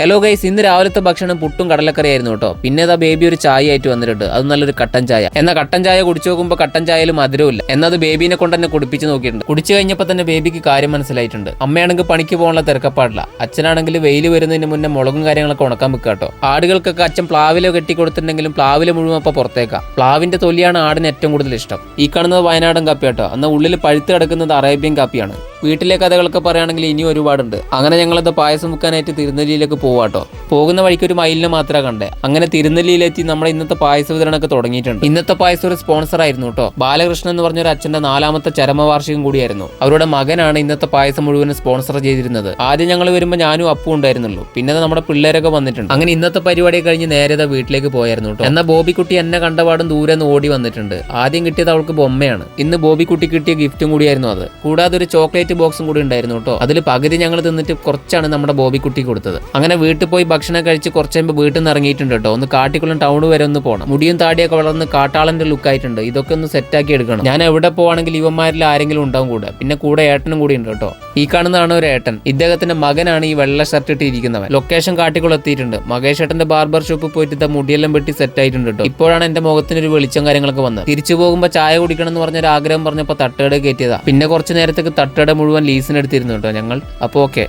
Hello guys ഇന്ന് രാവിലത്തെ ഭക്ഷണം പുട്ടും കടലക്കറിയായിരുന്നു കേട്ടോ. പിന്നെ ഇതാ ബേബി ഒരു ചായ ആയിട്ട് വന്നിട്ടുണ്ട്. അത് നല്ലൊരു കട്ടൻ ചായ. എന്നാൽ കട്ടൻ ചായ കുടിച്ചു നോക്കുമ്പോൾ കട്ടൻ ചായയിൽ മധുരമില്ല എന്നത് ബേബിനെ കൊണ്ട് തന്നെ കുടിപ്പിച്ച് നോക്കിയിട്ടുണ്ട്. കുടിച്ചു കഴിഞ്ഞപ്പോൾ തന്നെ ബേബിക്ക് കാര്യം മനസ്സിലായിട്ടുണ്ട്. അമ്മയാണെങ്കിൽ പണിക്ക് പോകാനുള്ള തിരക്കപ്പാടില്ല. അച്ഛനാണെങ്കിൽ വെയിൽ വരുന്നതിന് മുന്നേ മുളകും കാര്യങ്ങളൊക്കെ ഉണക്കാൻ വെക്കുക കേട്ടോ. ആടുകൾക്കൊക്കെ അച്ഛൻ പ്ലാവില കെട്ടി കൊടുത്തിട്ടുണ്ടെങ്കിലും പ്ലാവില മുഴുവൻ അപ്പോൾ പുറത്തേക്കാം. പ്ലാവിന്റെ തൊലിയാണ് ആടിന് ഏറ്റവും കൂടുതൽ ഇഷ്ടം. ഈ കാണുന്നത് വയനാടൻ കാപ്പി കേട്ടോ. എന്നാൽ ഉള്ളിൽ പഴുത്ത് കിടക്കുന്നത് അറേബ്യൻ കാപ്പിയാണ്. വീട്ടിലെ കഥകളൊക്കെ പറയുകയാണെങ്കിൽ ഇനിയും ഒരുപാടുണ്ട്. അങ്ങനെ ഞങ്ങളത് പായസം വെക്കാനായിട്ട് തിരുനെല്ലിയിലേക്ക് പോവാട്ടോ. പോകുന്ന വഴിക്ക് ഒരു മയിലിനെ മാത്രമേ കണ്ടേ. അങ്ങനെ തിരുനെല്ലിയിലെത്തി നമ്മുടെ ഇന്നത്തെ പായസ വിതരണമൊക്കെ തുടങ്ങിയിട്ടുണ്ട്. ഇന്നത്തെ പായസം ഒരു സ്പോൺസർ ആയിരുന്നു കേട്ടോ ബാലകൃഷ്ണൻ എന്ന് പറഞ്ഞൊരു അച്ഛന്റെ നാലാമത്തെ ചരമവാർഷികം കൂടിയായിരുന്നു. അവരുടെ മകനാണ് ഇന്നത്തെ പായസം മുഴുവൻ സ്പോൺസർ ചെയ്തിരുന്നത്. ആദ്യം ഞങ്ങൾ വരുമ്പോൾ ഞാനും അപ്പും ഉണ്ടായിരുന്നുള്ളൂ. പിന്നെ നമ്മുടെ പിള്ളേരൊക്കെ വന്നിട്ടുണ്ട്. അങ്ങനെ ഇന്നത്തെ പരിപാടി കഴിഞ്ഞ് നേരെ വീട്ടിലേക്ക് പോയായിരുന്നു കേട്ടോ എന്നാൽ ബോബിക്കുട്ടി എന്നെ കണ്ടപാടും ദൂരെ നിന്ന് ഓടി വന്നിട്ടുണ്ട്. ആദ്യം കിട്ടിയത് അവൾക്ക് ബൊമ്മയാണ്. ഇന്ന് ബോബിക്കുട്ടി കിട്ടിയ ഗിഫ്റ്റും കൂടിയായിരുന്നു അത്. കൂടാതെ ഒരു ചോക്ലേറ്റ് ബോക്സും കൂടി ഉണ്ടായിരുന്നു കേട്ടോ അതിൽ പകുതി ഞങ്ങൾ തിന്നിട്ട് കുറച്ചാണ് നമ്മുടെ ബോബിക്കുട്ടി കൊടുത്തത്. അങ്ങനെ വീട്ടിൽ പോയി ഭക്ഷണം കഴിച്ച് കുറച്ച് കഴിയുമ്പോൾ വീട്ടിൽ നിന്ന് ഇറങ്ങിയിട്ടുണ്ട് കേട്ടോ. ഒന്ന് കാട്ടിക്കുളം ടൗൺ വരെ ഒന്ന് പോകണം മുടിയും താടിയൊക്കെ വളർന്ന് കാട്ടാളന്റെ ലുക്ക് ആയിട്ടുണ്ട്. ഇതൊക്കെ ഒന്ന് സെറ്റാക്കി എടുക്കണം. ഞാൻ എവിടെ പോവാണെങ്കിൽ ഇവന്മാരിൽ ആരെങ്കിലും ഉണ്ടാവും കൂടെ. പിന്നെ കൂടെ ഏട്ടനും കൂടി ഉണ്ട് കേട്ടോ. ഈ കാണുന്നതാണ് ഒരു ഏട്ടൻ. ഇദ്ദേഹത്തിന്റെ മകനാണ് ഈ വെള്ള ഷർട്ട് ഇട്ടിരിക്കുന്നവൻ. ലൊക്കേഷൻ കാട്ടിക്കുളം എത്തിയിട്ടുണ്ട്. മകേഷ് ഏട്ടന്റെ ബാർബർ ഷോപ്പ് പോയിട്ട് മുടിയെല്ലാം വെട്ടി സെറ്റ് ആയിട്ടുണ്ട് കേട്ടോ. ഇപ്പോഴാണ് എന്റെ മുഖത്തിന് ഒരു വെളിച്ചം കാര്യങ്ങളൊക്കെ വന്നത്. തിരിച്ചു പോകുമ്പോൾ ചായ കുടിക്കണം എന്ന് പറഞ്ഞൊരു ആഗ്രഹം പറഞ്ഞപ്പോൾ തട്ടേട് കയറ്റിയതാ. പിന്നെ കുറച്ച് നേരത്തേക്ക് തട്ടേട് മുഴുവൻ ലീസിന് എടുത്തിരുന്നു കേട്ടോ ഞങ്ങൾ. അപ്പോൾ ഓക്കെ